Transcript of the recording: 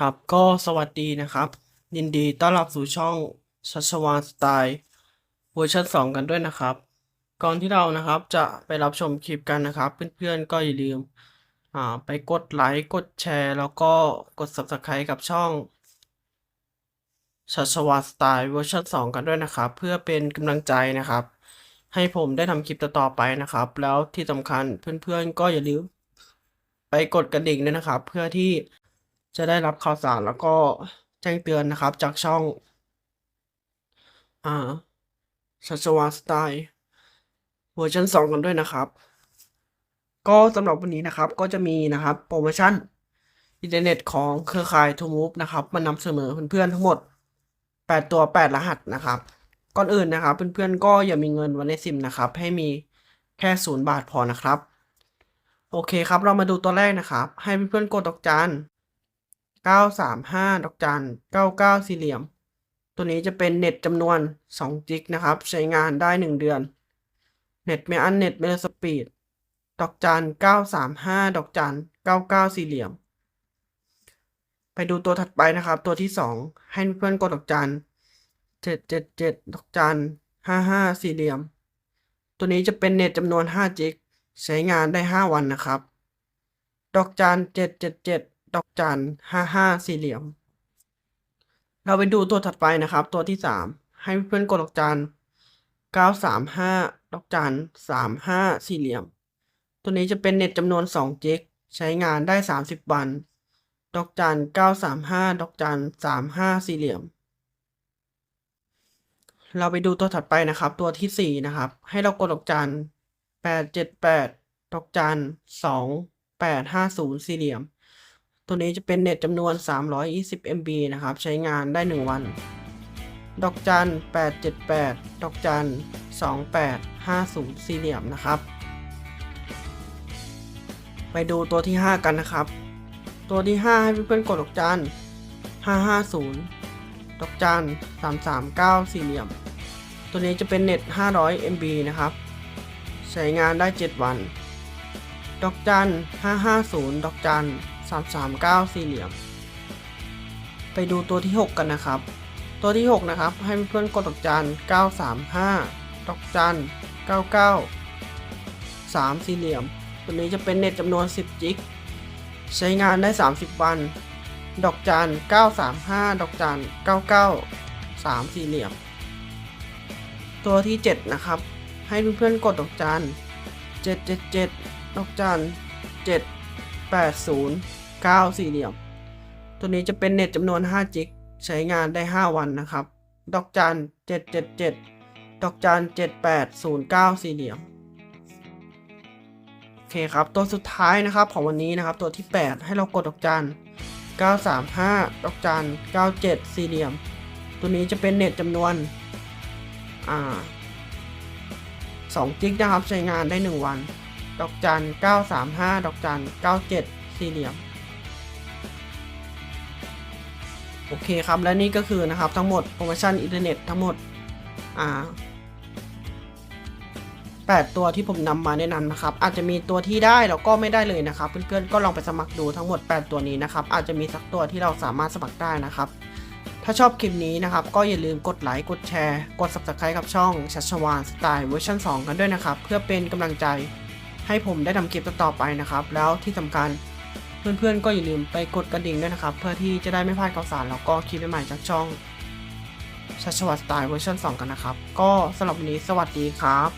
ครับก็สวัสดีนะครับ ยินดีต้อนรับสู่ช่องชัชวานสไตล์เวอร์ชัน2 กันด้วยนะครับ ก่อนที่เรานะครับจะไปรับชมคลิปกันนะครับ เพื่อนๆก็อย่าลืมอ่าไปกดไลค์กดแชร์ แล้วก็กด Subscribe กับช่องชัชวานสไตล์เวอร์ชัน2 กันด้วยนะครับ เพื่อเป็นกำลังใจนะครับ ให้ผมได้ทำคลิปต่อๆไปนะครับ แล้วที่สำคัญเพื่อนๆก็อย่าลืมไปกดกระดิ่งด้วยนะครับ เพื่อที่ จะได้รับข่าวสารแล้วก็แจ้งเตือนนะครับ จากช่อง อ่าชัชวาสไตล์เวอร์ชัน2 กันด้วยนะครับ ก็สำหรับวันนี้นะครับก็จะมีนะครับโปรโมชั่นอินเทอร์เน็ตของเครือข่ายทูมูฟนะครับมานำเสนอเพื่อนๆทั้งหมด 8 ตัว 8 รหัสนะครับ ก่อนอื่นนะครับ เพื่อนๆก็อย่ามีเงินไว้ในซิมนะครับ ให้มีแค่ศูนย์บาทพอนะครับ โอเคครับเรามาดูตัวแรกนะครับ ให้เพื่อนๆกดดอกจัน 935 ดอกจัน 99 สี่เหลี่ยม ตัวนี้จะเป็นเน็ตจำนวน 2 จิกนะครับ ใช้งานได้ 1 เดือน เน็ตไม่อั้นเน็ตไม่ได้สปีด ดอกจัน 935 ดอกจัน 99 สี่เหลี่ยม ไปดูตัวถัดไปนะครับ ตัวที่ 2 ให้เพื่อนกดดอกจัน 777 ดอกจัน 55 สี่เหลี่ยม ตัวนี้จะเป็นเน็ตจำนวน 5 จิก ใช้งานได้ 5 วันนะครับ ดอกจัน 777 ดอกจัน55สี่เหลี่ยม เราไปดูตัวถัดไปนะครับ ตัวที่3ให้เพื่อนกดดอกจัน935ดอกจัน35สี่เหลี่ยม ตัวนี้จะเป็นเน็ตจำนวน2จิกใช้งานได้30วันดอกจัน935ดอกจัน35สี่เหลี่ยม เราไปดูตัวถัดไปนะครับ ตัวที่4นะครับ ให้เรากดดอกจัน878ดแปดดอกจัน2850สี่เหลี่ยม ตัวนี้จะเป็นเน็ตจำนวน 320 MB นะครับ ใช้งานได้ 1 วัน ดอกจัน 878 ดอกจัน 2850 สี่เหลี่ยมนะครับ ไปดูตัวที่ 5 กันนะครับ ตัวที่ 5 ให้เพื่อนๆกดดอกจัน 550 ดอกจัน 339 สี่เหลี่ยม ตัวนี้จะเป็นเน็ต 500 MB นะครับ ใช้งานได้ 7 วัน ดอกจัน 550 ดอกจัน 339 สี่เหลี่ยม ไปดูตัวที่ 6 กันนะครับ ตัวที่ 6 นะครับ ให้เพื่อนกดดอกจัน 935 ดอกจัน 99 3 สี่เหลี่ยม ตัวนี้จะเป็นเน็ตจำนวน 10 จิก ใช้งานได้ 30 วัน ดอกจัน 935 ดอกจัน 99 3 สี่เหลี่ยม ตัวที่ 7 นะครับ ให้เพื่อนๆกดดอกจัน 777 ดอกจัน 780 9 สี่เหลี่ยม ตัวนี้จะเป็นเน็ตจำนวน 5 จิก ใช้งานได้ 5 วันนะครับ ดอกจัน 777 ดอกจัน 7809 สี่เหลี่ยม โอเคครับ ตัวสุดท้ายนะครับของวันนี้นะครับ ตัวที่ 8 ให้เรากดดอกจัน 935 ดอกจัน 97 สี่เหลี่ยม ตัวนี้จะเป็นเน็ตจำนวน อ่า2จิกนะครับใช้งานได้ 1 วัน ดอกจัน 935 ดอกจัน 97 สี่เหลี่ยม โอเคครับและนี่ก็คือนะครับทั้งหมดโปรโมชั่นอินเทอร์เน็ตทั้งหมดอ่า8 ตัวที่ผมนำมาแนะนำนะครับ อาจจะมีตัวที่ได้แล้วก็ไม่ได้เลยนะครับ เพื่อนๆก็ลองไปสมัครดูทั้งหมด 8 ตัวนี้นะครับ อาจจะมีสักตัวที่เราสามารถสมัครได้นะครับ ถ้าชอบคลิปนี้นะครับ ก็อย่าลืมกดไลค์กดแชร์ กด subscribe กับช่องชัชวานสไตล์เวอร์ชัน2 กันด้วยนะครับ เพื่อเป็นกำลังใจให้ผมได้ทำคลิปต่อๆไปนะครับ แล้วที่สำคัญ เพื่อนๆก็อย่าลืมไปกดกระดิ่งด้วยนะครับ เพื่อที่จะได้ไม่พลาดข่าวสารแล้วก็คลิปใหม่ๆจากช่องชัชวานสไตล์เวอร์ชัน2 กันนะครับ ก็สำหรับวันนี้สวัสดีครับ